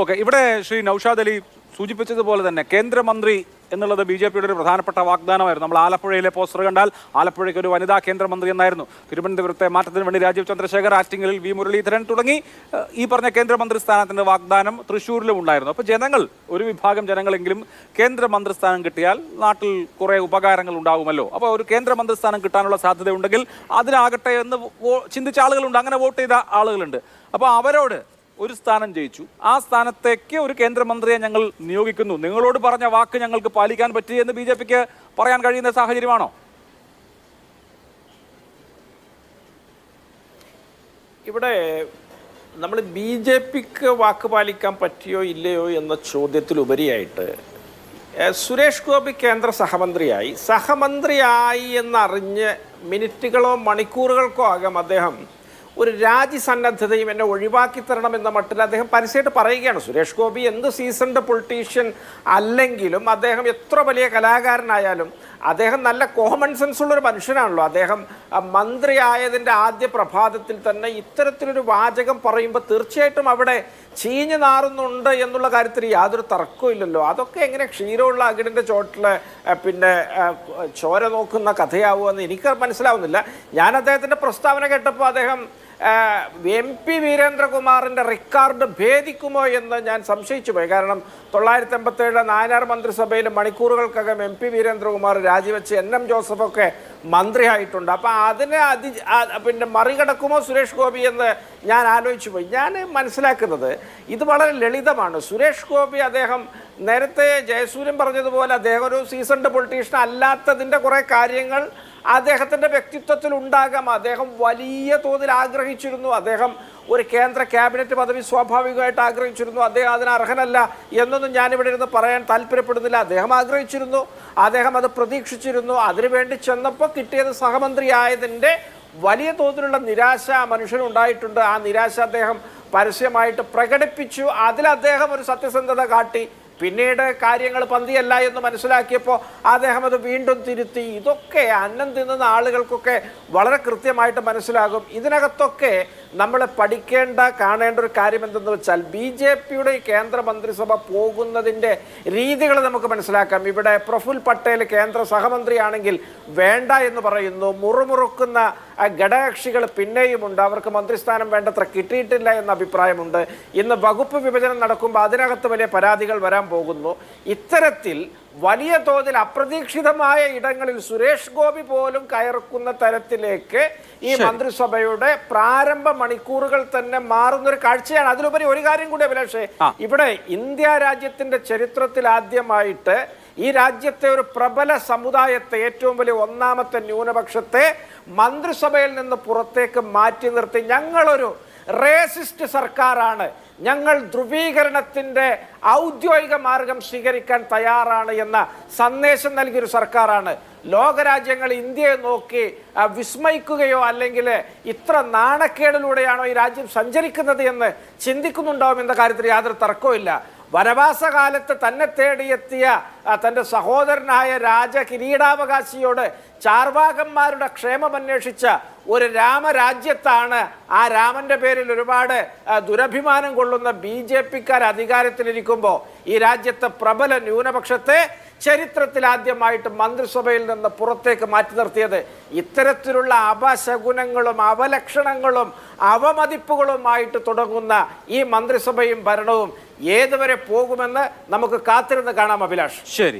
Okay ഇവിടെ ശ്രീ നൌഷാദ് അലി സൂചിപ്പിച്ചതുപോലെ തന്നെ കേന്ദ്രമന്ത്രി എന്നുള്ളത് ബി ജെ പിയുടെ ഒരു പ്രധാനപ്പെട്ട വാഗ്ദാനമായിരുന്നു. നമ്മൾ ആലപ്പുഴയിലെ പോസ്റ്റർ കണ്ടാൽ ആലപ്പുഴയ്ക്ക് ഒരു വനിതാ കേന്ദ്രമന്ത്രി എന്നായിരുന്നു. തിരുവനന്തപുരത്തെ മാറ്റത്തിന് വേണ്ടി രാജീവ് ചന്ദ്രശേഖർ ആറ്റിങ്ങലിൽ വി മുരളീധരൻ തുടങ്ങി ഈ പറഞ്ഞ കേന്ദ്രമന്ത്രി സ്ഥാനത്തിന്റെ വാഗ്ദാനം തൃശ്ശൂരിലും ഉണ്ടായിരുന്നു. അപ്പോൾ ജനങ്ങൾ ഒരു വിഭാഗം ജനങ്ങളെങ്കിലും കേന്ദ്രമന്ത്രി സ്ഥാനം കിട്ടിയാൽ നാട്ടിൽ കുറേ ഉപകാരങ്ങൾ ഉണ്ടാകുമല്ലോ അപ്പോൾ ഒരു കേന്ദ്രമന്ത്രി സ്ഥാനം കിട്ടാനുള്ള സാധ്യതയുണ്ടെങ്കിൽ അതിനാകട്ടെ എന്ന് ചിന്തിച്ച ആളുകളുണ്ട്. അങ്ങനെ വോട്ട് ചെയ്ത ആളുകളുണ്ട്. അപ്പോൾ അവരോട് ഒരു സ്ഥാനം ജയിച്ചു. ആ സ്ഥാനത്തേക്ക് ഒരു കേന്ദ്രമന്ത്രിയെ ഞങ്ങൾ നിയോഗിക്കുന്നു. നിങ്ങളോട് പറഞ്ഞ വാക്ക് ഞങ്ങൾക്ക് പാലിക്കാൻ പറ്റി എന്ന് ബി ജെ പിക്ക് പറയാൻ കഴിയുന്ന സാഹചര്യമാണോ? ഇവിടെ നമ്മൾ ബി ജെ പിക്ക് വാക്ക് പാലിക്കാൻ പറ്റിയോ ഇല്ലയോ എന്ന ചോദ്യത്തിലുപരിയായിട്ട് സുരേഷ് ഗോപി കേന്ദ്ര സഹമന്ത്രിയായി. സഹമന്ത്രിയായി എന്നറിഞ്ഞ് മിനിറ്റുകളോ മണിക്കൂറുകൾക്കോ ആകാം അദ്ദേഹം ഒരു രാജ്യസന്നദ്ധതയും എന്നെ ഒഴിവാക്കി തരണം എന്ന മട്ടിൽ അദ്ദേഹം പരസ്യമായിട്ട് പറയുകയാണ്. സുരേഷ് ഗോപി എന്ത് സീസൺഡ് പൊളിറ്റീഷ്യൻ അല്ലെങ്കിലും അദ്ദേഹം എത്ര വലിയ കലാകാരനായാലും അദ്ദേഹം നല്ല കോമൺ സെൻസ് ഉള്ളൊരു മനുഷ്യനാണല്ലോ. അദ്ദേഹം മന്ത്രിയായതിന്റെ ആദ്യ പ്രഭാതത്തിൽ തന്നെ ഇത്തരത്തിലൊരു വാചകം പറയുമ്പോൾ തീർച്ചയായിട്ടും അവിടെ ചീഞ്ഞു നാറുന്നുണ്ട് എന്നുള്ള കാര്യത്തിൽ യാതൊരു തർക്കവും ഇല്ലല്ലോ. അതൊക്കെ എങ്ങനെ ക്ഷീരമുള്ള അകിടിന്റെ ചോട്ടിൽ പിന്നെ ചോര നോക്കുന്ന കഥയാവുമെന്ന് എനിക്ക് മനസ്സിലാവുന്നില്ല. ഞാൻ അദ്ദേഹത്തിന്റെ പ്രസ്താവന കേട്ടപ്പോൾ അദ്ദേഹം എം പി വീരേന്ദ്രകുമാറിന്റെ റെക്കോർഡ് ഭേദിക്കുമോ എന്ന് ഞാൻ സംശയിച്ചു പോയി കാരണം തൊള്ളായിരത്തി എൺപത്തേഴ് നായനാർ മന്ത്രിസഭയിൽ മണിക്കൂറുകൾക്കകം എം പി വീരേന്ദ്രകുമാർ രാജിവെച്ച് എൻ എം ജോസഫൊക്കെ മന്ത്രിയായിട്ടുണ്ട്. അപ്പം അതിനെ അതി പിന്നെ മറികടക്കുമോ സുരേഷ് ഗോപി എന്ന് ഞാൻ ആലോചിച്ചു പോയി ഞാൻ മനസ്സിലാക്കുന്നത് ഇത് വളരെ ലളിതമാണ്. സുരേഷ് ഗോപി അദ്ദേഹം നേരത്തെ ജയസൂര്യൻ പറഞ്ഞതുപോലെ അദ്ദേഹം ഒരു സീസൺഡ് പൊളിറ്റീഷ്യൻ അല്ലാത്തതിന്റെ കുറേ കാര്യങ്ങൾ അദ്ദേഹത്തിന്റെ വ്യക്തിത്വത്തിൽ ഉണ്ടാകാം. അദ്ദേഹം വലിയ തോതിൽ ആഗ്രഹിച്ചിരുന്നു. അദ്ദേഹം ഒരു കേന്ദ്ര ക്യാബിനറ്റ് പദവി സ്വാഭാവികമായിട്ട് ആഗ്രഹിച്ചിരുന്നു. അദ്ദേഹം അതിന് അർഹനല്ല എന്നൊന്നും ഞാനിവിടെ ഇരുന്ന് പറയാൻ താല്പര്യപ്പെടുന്നില്ല. അദ്ദേഹം ആഗ്രഹിച്ചിരുന്നു. അദ്ദേഹം അത് പ്രതീക്ഷിച്ചിരുന്നു. അതിനുവേണ്ടി ചെന്നപ്പോൾ കിട്ടിയത് സഹമന്ത്രിയായതിന്റെ വലിയ തോതിലുള്ള നിരാശ മനുഷ്യനുണ്ടായിട്ടുണ്ട്. ആ നിരാശ അദ്ദേഹം പരസ്യമായിട്ട് പ്രകടിപ്പിച്ചു. അതിൽ അദ്ദേഹം ഒരു സത്യസന്ധത കാട്ടി. പിന്നീട് കാര്യങ്ങൾ പന്തിയല്ല എന്ന് മനസ്സിലാക്കിയപ്പോൾ അദ്ദേഹം അത് വീണ്ടും തിരുത്തി. ഇതൊക്കെ അന്നം തിന്നുന്ന ആളുകൾക്കൊക്കെ വളരെ കൃത്യമായിട്ട് മനസ്സിലാകും. ഇതിനകത്തൊക്കെ നമ്മൾ പഠിക്കേണ്ട കാണേണ്ട ഒരു കാര്യം എന്തെന്ന് വെച്ചാൽ ബി ജെ പിയുടെ കേന്ദ്ര മന്ത്രിസഭ പോകുന്നതിന്റെ രീതികൾ നമുക്ക് മനസ്സിലാക്കാം. ഇവിടെ പ്രഫുൽ പട്ടേൽ കേന്ദ്ര സഹമന്ത്രിയാണെങ്കിൽ വേണ്ട എന്ന് പറയുന്നു മുറുമുറുക്കുന്ന ഘടകകക്ഷികൾ പിന്നെയുമുണ്ട് അവർക്ക് മന്ത്രിസ്ഥാനം വേണ്ടത്ര കിട്ടിയിട്ടില്ല എന്ന അഭിപ്രായമുണ്ട്. ഇന്ന് വകുപ്പ് വിഭജനം നടക്കുമ്പോൾ അതിനകത്ത് വലിയ പരാതികൾ വരാൻ പോകുന്നു. ഇത്തരത്തിൽ വലിയ തോതിൽ അപ്രതീക്ഷിതമായ ഇടങ്ങളിൽ സുരേഷ് ഗോപി പോലും കയർക്കുന്ന തരത്തിലേക്ക് ഈ മന്ത്രിസഭയുടെ പ്രാരംഭ മണിക്കൂറുകൾ തന്നെ മാറുന്ന ഒരു കാഴ്ചയാണ്. അതിലുപരി ഒരു കാര്യം കൂടി അഭിലാഷേ. ഇവിടെ ഇന്ത്യ രാജ്യത്തിന്റെ ചരിത്രത്തിൽ ആദ്യമായിട്ട് ഈ രാജ്യത്തെ ഒരു പ്രബല സമുദായത്തെ ഏറ്റവും വലിയ ഒന്നാമത്തെ ന്യൂനപക്ഷത്തെ മന്ത്രിസഭയിൽ നിന്ന് പുറത്തേക്ക് മാറ്റി നിർത്തി. ഞങ്ങളൊരു റേസിസ്റ്റ് സർക്കാരാണ്. ഞങ്ങൾ ധ്രുവീകരണത്തിന്റെ ഔദ്യോഗിക മാർഗം സ്വീകരിക്കാൻ തയ്യാറാണ് എന്ന സന്ദേശം നൽകിയൊരു സർക്കാരാണ്. ലോകരാജ്യങ്ങൾ ഇന്ത്യയെ നോക്കി വിസ്മയിക്കുകയോ അല്ലെങ്കിൽ ഇത്ര നാണക്കേടിലൂടെയാണോ ഈ രാജ്യം സഞ്ചരിക്കുന്നത് എന്ന് ചിന്തിക്കുന്നുണ്ടാവും എന്ന കാര്യത്തിൽ യാതൊരു തർക്കവുമില്ല. വനവാസകാലത്ത് തന്നെ തേടിയെത്തിയ തന്റെ സഹോദരനായ രാജ കിരീടാവകാശിയോട് ചാർവാകന്മാരുടെ ക്ഷേമം അന്വേഷിച്ച ഒരു രാമരാജ്യത്താണ് ആ രാമന്റെ പേരിൽ ഒരുപാട് ദുരഭിമാനം കൊള്ളുന്ന ബി ജെ പിക്കാർ അധികാരത്തിലിരിക്കുമ്പോൾ ഈ രാജ്യത്തെ പ്രബല ന്യൂനപക്ഷത്തെ ചരിത്രത്തിൽ ആദ്യമായിട്ട് മന്ത്രിസഭയിൽ നിന്ന് പുറത്തേക്ക് മാറ്റി നിർത്തിയത്. ഇത്തരത്തിലുള്ള അപശകുനങ്ങളും അവലക്ഷണങ്ങളും അവമതിപ്പുകളുമായിട്ട് തുടങ്ങുന്ന ഈ മന്ത്രിസഭയും ഭരണവും ഏതുവരെ പോകുമെന്ന് നമുക്ക് കാത്തിരുന്ന് കാണാം അഭിലാഷ്. ശരി.